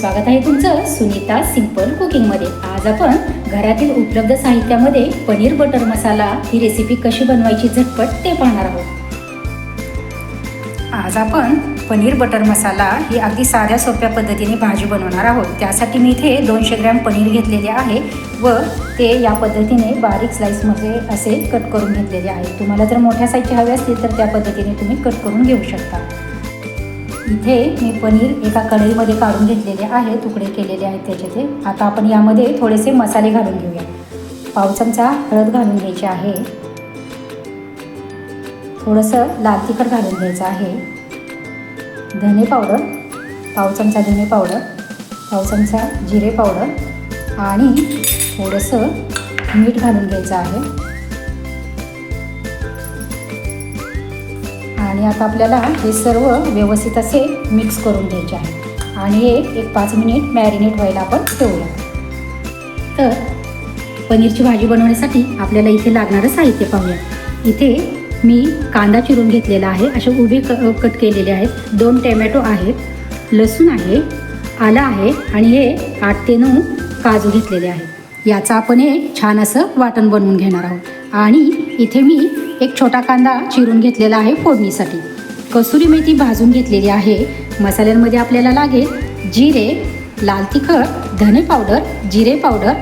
स्वागत आहे तुमचं सुनीता सिंपल कुकिंगमध्ये आज आपण घरातील उपलब्ध साहित्यामध्ये पनीर बटर मसाला ही रेसिपी कशी बनवायची झटपट ते पाहणार आहोत. आज आपण पनीर बटर मसाला ही अगदी साध्या सोप्या पद्धतीने भाजी बनवणार आहोत. त्यासाठी मी इथे दोनशे ग्रॅम पनीर घेतलेले आहे व ते या पद्धतीने बारीक स्लाईसमध्ये असे कट करून घेतलेले आहे. तुम्हाला जर मोठ्या साईजचे हवे असतील तर त्या पद्धतीने तुम्ही कट करून घेऊ शकता. इथे मी पनीर एका कढईमध्ये काढून घेतलेले आहे तुकडे केलेले आहेत त्याचे ते आता आपण यामध्ये थोडेसे मसाले घालून घेऊया. पाव चमचा हळद घालून घ्यायची आहे. थोडंसं लाल तिखट घालून घ्यायचं आहे. धने पावडर पाव चमचा धने पावडर पाव चमचा जिरे पावडर आणि थोडंसं मीठ घालून घ्यायचं आहे. आणि आता आपल्याला हे सर्व व्यवस्थित असे मिक्स करून घ्यायचे आहे. आणि हे एक पाच मिनिट मॅरिनेट व्हायला आपण ठेवूया. तर पनीरची भाजी बनवण्यासाठी आपल्याला इथे लागणारं साहित्य पाहूया. इथे मी कांदा चिरून घेतलेला आहे. असे उभे क कट केलेले आहेत. दोन टॅमॅटो आहेत. लसूण आहे. आलं आहे. आणि हे आठ ते नऊ काजू घेतलेले आहेत. याचं आपण एक छान असं वाटण बनवून घेणार आहोत. आणि इथे मी एक छोटा कांदा चिरून घेतलेला आहे फोडणीसाठी. कसुरी मेथी भाजून घेतलेली आहे. मसाल्यांमध्ये आपल्याला लागेल जिरे लाल तिखट धने पावडर जिरे पावडर.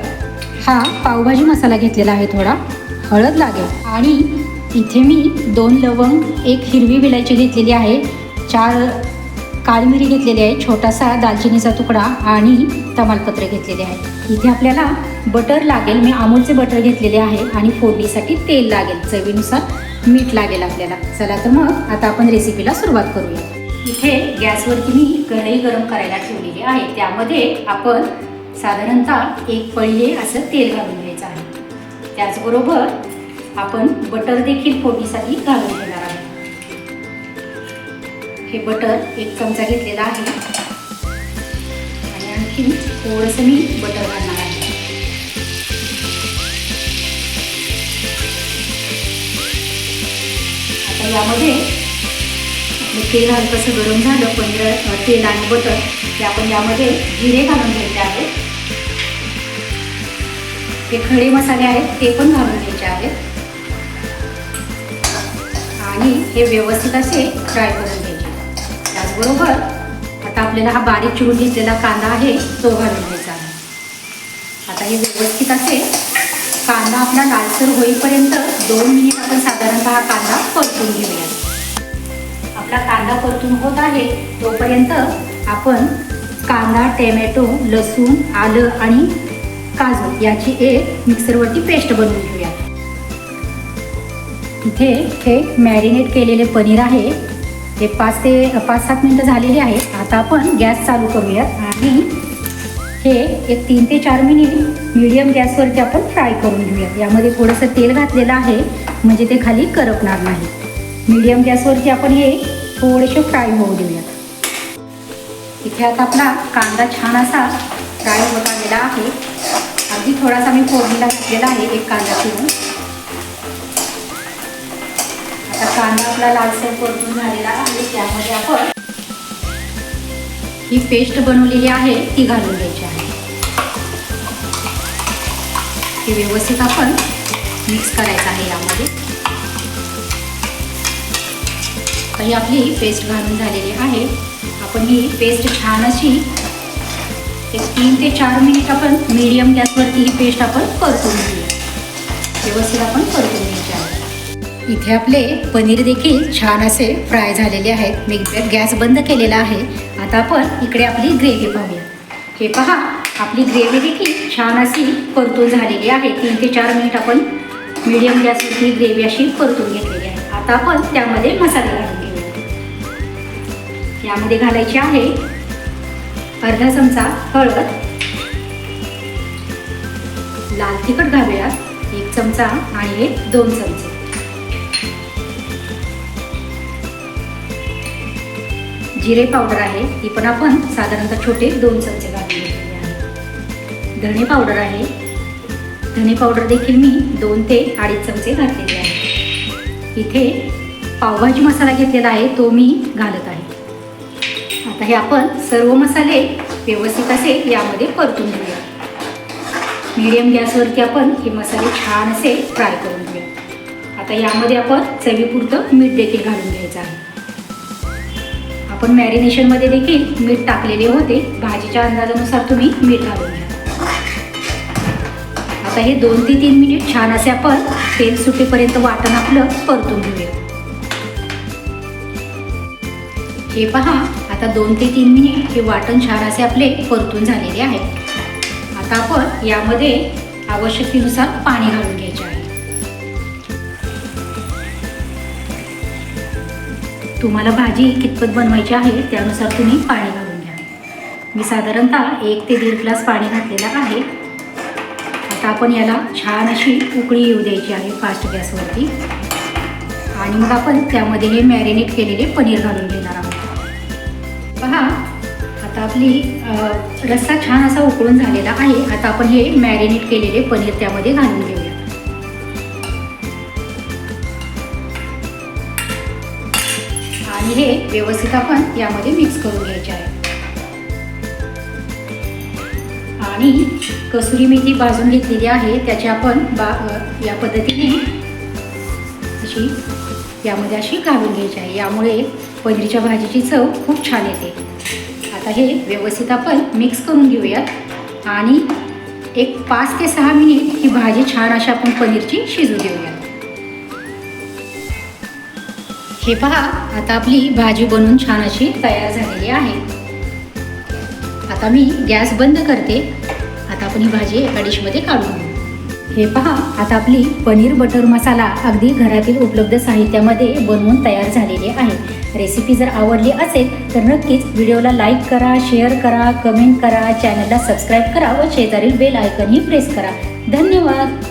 हा पावभाजी मसाला घेतलेला आहे थोडा. हळद लागेल. आणि इथे मी दोन लवंग एक हिरवी विलायची घेतलेली आहे. चार काळमिरी घेतलेली आहे छोटासा दालचिनीचा तुकडा आणि तमालपत्र घेतलेले आहे इथे आपल्याला बटर लागेल मी अमूलचे बटर घेतलेले आहे आणि फोडणीसाठी तेल लागेल. चवीनुसार मीठ लागेल आपल्याला. चला तर मग आता आपण रेसिपीला सुरुवात करूया. इथे गॅसवरती मी कढई गरम करायला ठेवलेली आहे. त्यामध्ये आपण साधारणतः एक पळीले असं तेल घालून घ्यायचं आहे. त्याचबरोबर आपण बटर देखील फोडणीसाठी घालून घेणार आहोत हे बटर एक चमचा घेतलेला आहे. आणि आणखीन थोडंसं मी बटर घालणार आहे. आता यामध्ये आपलं तेल हलकंसं गरम झालं पंधरा तेल आणि बटर ते आपण यामध्ये जिरे घालून घ्यायचे आहेत. हे खडे मसाले आहेत ते पण घालून घ्यायचे आहेत. आणि हे व्यवस्थित असे फ्राय करून घ्यायचे त्याचबरोबर आता आपल्याला हा बारीक चिरून घेतलेला कांदा आहे तो घालून घ्यायचा आहे. आता हे व्यवस्थित असे कांदा आपला लालसर होईपर्यंत दोन मिनिट आपण साधारणतः हा कांदा परतून घेऊया. आपला कांदा परतून होत आहे तोपर्यंत आपण कांदा टॅमॅटो लसूण आलं आणि काजू याची एक मिक्सरवरती पेस्ट बनवून घेऊया. इथे हे मॅरिनेट केलेले पनीर आहे हे पाच ते पाच सात मिनटं झालेली आहेत. आता आपण गॅस चालू करूयात आणि हे एक तीन ते चार मिनिट मिडियम गॅसवरती आपण फ्राय करून घेऊयात. यामध्ये थोडंसं तेल घातलेलं आहे म्हणजे ते खाली करपणार नाही. मिडियम गॅसवरती आपण हे थोडेसे फ्राय होऊ देऊयात. इथे आता आपला कांदा छान असा फ्राय होत आलेला आहे. अगदी थोडासा मी फोडणीला घातलेला आहे एक कांदा चिरून आता कांदा आपला लालसर परतून झालेला आहे त्यामध्ये आपण ही पेस्ट बनवलेली आहे ती घालून घ्यायची आहे. हे व्यवस्थित आपण मिक्स करायचं आहे यामध्ये. ही आपली पेस्ट घालून झालेली आहे. आपण ही पेस्ट छान अशी एक तीन ते चार मिनिट आपण मीडियम गॅसवरती ही पेस्ट आपण परतून घेऊया. व्यवस्थित आपण परतून घ्यायची आहे. इथे आपले पनीर देखील छान असे फ्राय झालेले आहेत. मी गॅस बंद केलेला आहे. आता आपण इकडे आपली ग्रेव्ही पाहूया. हे पहा आपली ग्रेव्ही देखील छान अशी परतून झालेली आहे. तीन ते चार मिनिट आपण मीडियम गॅसवरती ग्रेव्ही अशी परतून घेतलेली आहे. आता आपण त्यामध्ये मसाले घालून घेऊया यामध्ये घालायचे आहे अर्धा चमचा हळद लाल तिखट घालूयात एक चमचा आणि एक दोन चमचे. जिरे पावडर आहे ती पण आपण साधारणतः छोटे दोन चमचे घालून घेतलेले आहे. धणे पावडर आहे. धणे पावडर देखील मी दोन ते अडीच चमचे घातलेले आहे. इथे पावभाजी मसाला घेतलेला आहे तो मी घालत आहे. आता हे आपण सर्व मसाले व्यवस्थित असे यामध्ये परतून घेऊया. मीडियम गॅसवरती आपण हे मसाले छान असे फ्राय करून घेऊया. आता यामध्ये आपण चवीपुरतं मीठ देखील घालून घ्यायचं आहे. आपण मॅरिनेशनमध्ये देखील मीठ टाकलेले होते. भाजीच्या अंदाजानुसार तुम्ही मीठ घालून घ्या. आता हे दोन ते तीन मिनिट छान असे आपण तेल सुटेपर्यंत वाटण आपलं परतून घेऊया. हे पहा आता दोन ते तीन मिनिट हे वाटण छान असे आपले परतून झालेले आहे. आता आपण यामध्ये आवश्यकतेनुसार पाणी घालून घ्यायचे तुम्हाला भाजी कितपत बनवायची आहे त्यानुसार तुम्ही पाणी घालून घ्या. मी साधारणतः एक ते दीड ग्लास पाणी घातलेलं आहे. आता आपण याला छान अशी उकळी येऊ द्यायची आहे फास्ट गॅसवरती. आणि मग आपण त्यामध्ये हे मॅरिनेट केलेले पनीर घालून घेणार आहोत. पहा आता आपली रस्सा छान असा उकळून झालेला आहे. आता आपण हे मॅरिनेट केलेले पनीर त्यामध्ये घालून घेऊया. आणि हे व्यवस्थित आपण यामध्ये मिक्स करून घ्यायचे आहे. आणि कसुरी मेथी भाजून घेतलेली आहे त्याची आपण बा या पद्धतीने अशी यामध्ये अशी घालून घ्यायची आहे. यामुळे पनीरच्या भाजीची चव खूप छान येते. आता हे व्यवस्थित आपण मिक्स करून घेऊयात. आणि एक पाच ते सहा मिनिट ही भाजी छान अशी आपण पनीरची शिजू देऊयात. हे पहा आता आपली भाजी बनवून छान अशी तयार झालेली आहे. आता मी गॅस बंद करते. आता आपण ही भाजी एका डिशमध्ये काढून घेऊ. हे पहा आता आपली पनीर बटर मसाला अगदी घरातील उपलब्ध साहित्यामध्ये बनवून तयार झालेली आहे. रेसिपी जर आवडली असेल तर नक्कीच व्हिडिओला लाईक करा शेअर करा कमेंट करा चॅनलला सबस्क्राईब करा व शेजारील बेल आयकनही प्रेस करा. धन्यवाद!